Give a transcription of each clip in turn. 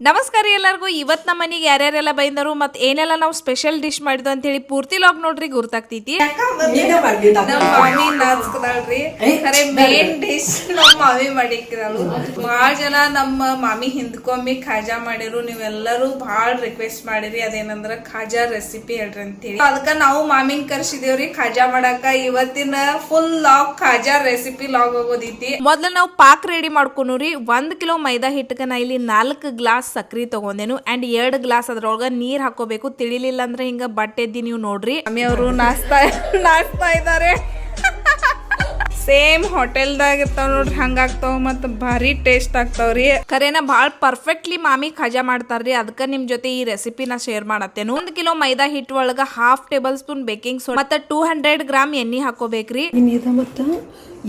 ನಮಸ್ಕಾರ ಎಲ್ಲರಿಗೂ. ಇವತ್ ನಮ್ಮ ಮನೆಗೆ ಯಾರ್ಯಾರೆಲ್ಲ ಬೈದರು ಮತ್ತೆ ಏನೆಲ್ಲ ನಾವು ಸ್ಪೆಷಲ್ ಡಿಶ್ ಮಾಡಿದ್ವು ಅಂತ ಹೇಳಿ ಪೂರ್ತಿ ಲಾಗ್ ನೋಡ್ರಿ ಗುರ್ತಾಗ್ತೈತಿ ನಮ್ಮ ಮಾಮಿ ನಾಚ್ಕದಾಳ್ರಿ. ಖರೆ ಮೇನ್ ಡಿಶ್ ನಮ್ಮ ಮಾಮಿ ಮಾಡಿಕ್ಕಿದಾಳು ಭಾಳ ಜನ ನಮ್ಮ ಮಾಮಿ ಹಿಂದ್ಕೊಮ್ಮಿ ಖಾಜಾ ಮಾಡಿರು. ನೀವೆಲ್ಲರೂ ಬಹಳ ರಿಕ್ವೆಸ್ಟ್ ಮಾಡಿರಿ. ಅದೇನಂದ್ರ ಖಾಜಾ ರೆಸಿಪಿ ಹೇಳ್ರಿ ಅಂತೇಳಿ. ಅದಕ್ಕ ನಾವು ಮಾಮಿನ್ ಕರ್ಸಿದೇವ್ರಿ. ಖಾಜಾ ಮಾಡಾಕ ಇವತ್ತಿನ ಫುಲ್ ಲಾಗ್ ಖಾಜಾ ರೆಸಿಪಿ ಲಾಗ್ ಹೋಗೋದೈತಿ. ಮೊದ್ಲು ನಾವು ಪಾಕ್ ರೆಡಿ ಮಾಡ್ಕೊನುರಿ. ಒಂದ್ ಕಿಲೋ ಮೈದಾ ಹಿಟ್ಟಕ ನಾ ಇಲ್ಲಿ ನಾಲ್ಕು ಗ್ಲಾಸ್ ಸಕ್ರಿ ತಗೊಂಡೇನು. ಅಂಡ್ ಎರಡು ಗ್ಲಾಸ್ ಅದ್ರೊಳಗ ನೀರ್ ಹಾಕೋಬೇಕು. ತಿಳಿಲಿಲ್ಲ ಅಂದ್ರೆ ಹಿಂಗ ಬಟ್ಟೆದ್ದಿ ನೀವು ನೋಡ್ರಿ. ಅಮ್ಮಿ ಅವರು ನಾಚ್ತಾ ನಾಚ್ತಾ ಇದ್ದಾರೆ ಸೇಮ್ ಹೋಟೆಲ್ದಾಗ ಇರ್ತಾವ ನೋಡ್ರಿ ಹಂಗಾಗ್ತಾವ ಮತ್ತ ಭಾರಿ ಟೇಸ್ಟ್ ಆಗ್ತಾವ್ರಿ ಕರೆನ ಭಾಳ ಪರ್ಫೆಕ್ಟ್ಲಿ ಮಾಮಿ ಖಜಾ ಮಾಡ್ತಾರ್ರಿ. ಅದಕ್ಕೆ ನಿಮ್ ಜೊತೆ ಈ ರೆಸಿಪಿನ ಶೇರ್ ಮಾಡತ್ತೇನು. ಒಂದ್ ಕಿಲೋ ಮೈದಾ ಹಿಟ್ ಒಳಗ half table spoon baking soda ಮತ್ತೆ ಟೂ ಹಂಡ್ರೆಡ್ ಗ್ರಾಮ್ ಎಣ್ಣೆ ಹಾಕೋಬೇಕ್ರಿ. ಮತ್ತ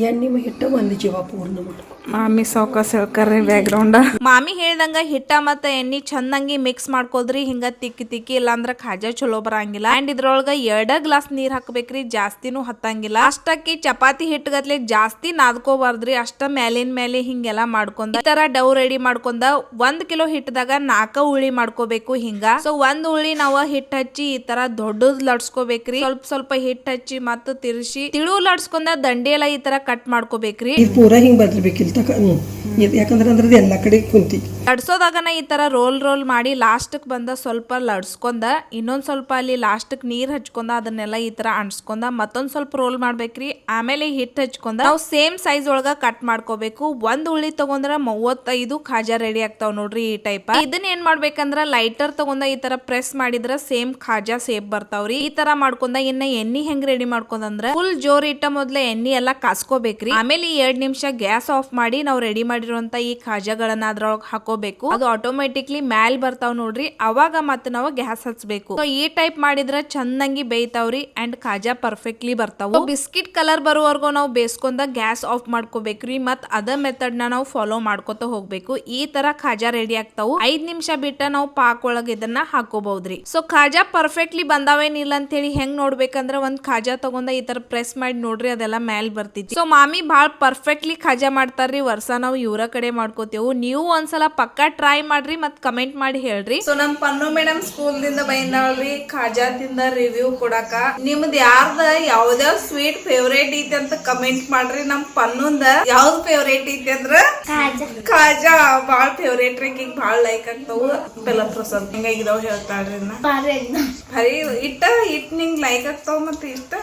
ಎಣ್ಣೆ ಹಿಟ್ಟ ಒಂದು ಜೀವ ಪೂರ್ಣ ಮಾಡ್ಕೊ ಮಾಮಿ ಸಾವ್ಕಾಸ್ ಹೇಳ್ಕರ್ರಿ ಬ್ಯಾಕ್ಗ್ರೌಂಡ್ ಮಾಮಿ ಹೇಳ್ದಂಗ ಹಿಟ್ಟ ಮತ್ತ ಎಣ್ಣಿ ಚಂದಂಗಿ ಮಿಕ್ಸ್ ಮಾಡ್ಕೊಳ್ರಿ ಹಿಂಗ ತಿಕ್ಕಿ ತಿಕ್ಕಿ ಇಲ್ಲಾಂದ್ರ ಖಾಜಾ ಚಲೋ ಬರಂಗಿಲ್ಲ. ಅಂಡ್ ಇದ್ರೊಳಗ ಎರಡ ಗ್ಲಾಸ್ ನೀರ್ ಹಾಕ್ಬೇಕ್ರಿ ಜಾಸ್ತಿನೂ ಹತ್ತಂಗಿಲ್ಲ. ಅಷ್ಟಕ್ಕೆ ಚಪಾತಿ ಹಿಟ್ಟಗತ್ಲೆ ಜಾಸ್ತಿ ನಾದ್ಕೋಬಾರ್ದ್ರಿ ಅಷ್ಟ ಮೇಲಿನ ಮೇಲೆ ಹಿಂಗೆಲ್ಲ ಮಾಡ್ಕೊಂಡ. ಈ ತರ ಡವ್ ರೆಡಿ ಮಾಡ್ಕೊಂಡ ಒಂದ್ ಕಿಲೋ ಹಿಟ್ಟದಾಗ ನಾಲ್ಕ ಉಳಿ ಮಾಡ್ಕೋಬೇಕು ಹಿಂಗ. ಸೊ ಒಂದ್ ಉಳಿ ನಾವ ಹಿಟ್ ಹಚ್ಚಿ ಈ ತರ ದೊಡ್ಡದ್ ಲಡ್ಸ್ಕೋಬೇಕ್ರಿ ಸ್ವಲ್ಪ ಸ್ವಲ್ಪ ಹಿಟ್ ಹಚ್ಚಿ ಮತ್ತ ತಿರ್ಸಿ ತಿಳು ಲಡ್ಸ್ಕೊಂಡ ದಂಡೆಲ್ಲ ಈ ತರ ಕಟ್ ಮಾಡ್ಕೋಬೇಕ್ರಿ. ಪೂರ ಹಿಂಗೆ ಬದಲ್ಬೇಕಿಲ್ಲ ತಕ ಯಾಕಂದ್ರೆ ಅಂದ್ರೆ ಎಲ್ಲ ಕಡೆ ಕುಂತಿ. ಲಡ್ಸೋದಾಗನ ಈ ತರ ರೋಲ್ ರೋಲ್ ಮಾಡಿ ಲಾಸ್ಟ್ಕ್ ಬಂದ ಸ್ವಲ್ಪ ಲಡ್ಸ್ಕೊಂಡ, ಇನ್ನೊಂದ್ ಸ್ವಲ್ಪ ಅಲ್ಲಿ ಲಾಸ್ಟ್ಕ್ ನೀರ್ ಹಚ್ಕೊಂಡ, ಅದನ್ನೆಲ್ಲ ಈ ತರ ಅಣ್ಸ್ಕೊಂಡ ಮತ್ತೊಂದ್ ಸ್ವಲ್ಪ ರೋಲ್ ಮಾಡ್ಬೇಕ್ರಿ. ಆಮೇಲೆ ಹಿಟ್ ಹಚ್ಕೊಂಡ, ನಾವು ಸೇಮ್ ಸೈಜ್ ಒಳಗ ಕಟ್ ಮಾಡ್ಕೋಬೇಕು. ಒಂದ್ ಉಳ್ಳಿ ತಗೊಂಡ್ರ ಮೂವತ್ತೈದು ಖಾಜಾ ರೆಡಿ ಆಗ್ತಾವ್ ನೋಡ್ರಿ ಈ ಟೈಪ್. ಇದನ್ನ ಏನ್ ಮಾಡ್ಬೇಕಂದ್ರ ಲೈಟರ್ ತಗೊಂಡ ಈ ತರ ಪ್ರೆಸ್ ಮಾಡಿದ್ರ ಸೇಮ್ ಖಾಜಾ ಸೇಪ್ ಬರ್ತಾವ್ರಿ. ಈ ತರ ಮಾಡ್ಕೊಂಡ, ಇನ್ನ ಎಣ್ಣಿ ಹೆಂಗ್ ರೆಡಿ ಮಾಡ್ಕೊಂಡ್ರ ಫುಲ್ ಜೋರ್ ಇಟ್ಟ ಮೊದ್ಲ ಎಣ್ಣಿ ಎಲ್ಲಾ ಕಾಸ್ಕೋಬೇಕ್ರಿ. ಆಮೇಲೆ ಈ ಎರಡ್ ನಿಮಿಷ ಗ್ಯಾಸ್ ಆಫ್ ಮಾಡಿ ನಾವು ರೆಡಿ ಮಾಡಿರುವಂತ ಈ ಖಾಜಾಗಳನ್ನ ಅದ್ರೊಳಗೆ ಹಾಕೋಬೇಕು ಅದು ಆಟೋಮೆಟಿಕ್ಲಿ ಮ್ಯಾಲ್ ಬರ್ತಾವ್ ನೋಡ್ರಿ. ಅವಾಗ ಮತ್ತೆ ನಾವು ಗ್ಯಾಸ್ ಹಚ್ಬೇಕು. ಈ ಟೈಪ್ ಮಾಡಿದ್ರೆ ಚಂದಂಗಿ ಬೇಯ್ತಾವ್ರಿ ಅಂಡ್ ಖಾಜಾ ಪರ್ಫೆಕ್ಟ್ಲಿ ಬರ್ತಾವ. ಬಿಸ್ಕಿಟ್ ಕಲರ್ ಬರುವವರೆಗೂ ನಾವು ಬೇಸ್ಕೊಂಡ ಗ್ಯಾಸ್ ಆಫ್ ಮಾಡ್ಕೋಬೇಕ್ರಿ. ಮತ್ ಅದ ಮೆಥಡ್ನ ನಾವು ಫಾಲೋ ಮಾಡ್ಕೊತ ಹೋಗ್ಬೇಕು. ಈ ತರ ಖಾಜಾ ರೆಡಿ ಆಗ್ತಾವು. ಐದ್ ನಿಮಿಷ ಬಿಟ್ಟ ನಾವು ಪಾಕ್ ಒಳಗ ಇದನ್ನ ಹಾಕೋಬಹುದ್ರಿ ಸೊ ಖಾಜಾ ಪರ್ಫೆಕ್ಟ್ಲಿ ಬಂದಾವೇನಿಲ್ಲ ಅಂತ ಹೇಳಿ ಹೆಂಗ್ ನೋಡ್ಬೇಕಂದ್ರ ಒಂದ್ ಖಾಜಾ ತಗೊಂಡ ಈ ತರ ಪ್ರೆಸ್ ಮಾಡಿ ನೋಡ್ರಿ, ಅದೆಲ್ಲ ಮ್ಯಾಲ್ ಬರ್ತಿತ್ತು ಸೊ ಮಾಮಿ ಬಹಳ ಪರ್ಫೆಕ್ಟ್ಲಿ ಖಾಜಾ ಮಾಡ್ತಾರ್ರಿ. ವರ್ಷ ನಾವು ಇವರ ಕಡೆ ಮಾಡ್ಕೋತೇವು. ನೀವು ಒಂದ್ಸಲ ಪಕ್ಕಾ ಟ್ರೈ ಮಾಡ್ರಿ ಮತ್ತ್ ಕಮೆಂಟ್ ಮಾಡಿ ಹೇಳ್ರಿ. ಸೊ ನಮ್ ಪನ್ನು ಮೇಡಮ್ ಸ್ಕೂಲ್ ದಿಂದ ಬೈಂದಾಳ್ರಿ ಖಾಜಾ ತಿಂದ ರಿವ್ಯೂ ಕೊಡಾಕ. ನಿಮ್ದ್ ಯಾರ್ದ ಯಾವ್ದಾವ್ ಸ್ವೀಟ್ ಫೇವ್ರೇಟ್ ಐತಿ ಅಂತ ಕಮೆಂಟ್ ಮಾಡ್ರಿ. ನಮ್ ಪನ್ನುಂದ ಯಾವ್ದು ಫೇವ್ರೇಟ್ ಐತಿ ಅಂದ್ರ? ಖಾಜಾ. ಬಾಳ್ ಫೇವ್ರೇಟ್ ರೀ ಈಗ ಬಾಳ್ ಲೈಕ್ ಆಗ್ತಾವು. ಬೆಲ್ಲ ಪ್ರಸಾದ್ ಹಿಂಗಾಗಿದಾವ್ ಹೇಳ್ತಾಳ್ರಿ ಭಾರಿ ಇಟ್ಟ ಇಟ್ ನಿಂಗ್ ಲೈಕ್ ಆಗ್ತಾವ ಮತ್ತೆ ಇಷ್ಟ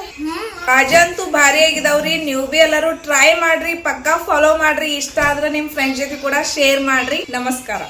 ಖಾಜಾ ಅಂತೂ ಭಾರಿ ಆಗಿದಾವ್ರಿ. ನೀವು ಬಿ ಎಲ್ಲರೂ ಟ್ರೈ ಮಾಡ್ರಿ ಪಕ್ಕಾ ಫಾಲೋ ಮಾಡ್ರಿ. ಇಷ್ಟ ಆದ್ರೆ ನಿಮ್ ಫ್ರೆಂಡ್ಸ್ ಜೊತೆ ಕೂಡ ಶೇರ್ ಮಾಡ್ರಿ. ನಮಸ್ಕಾರ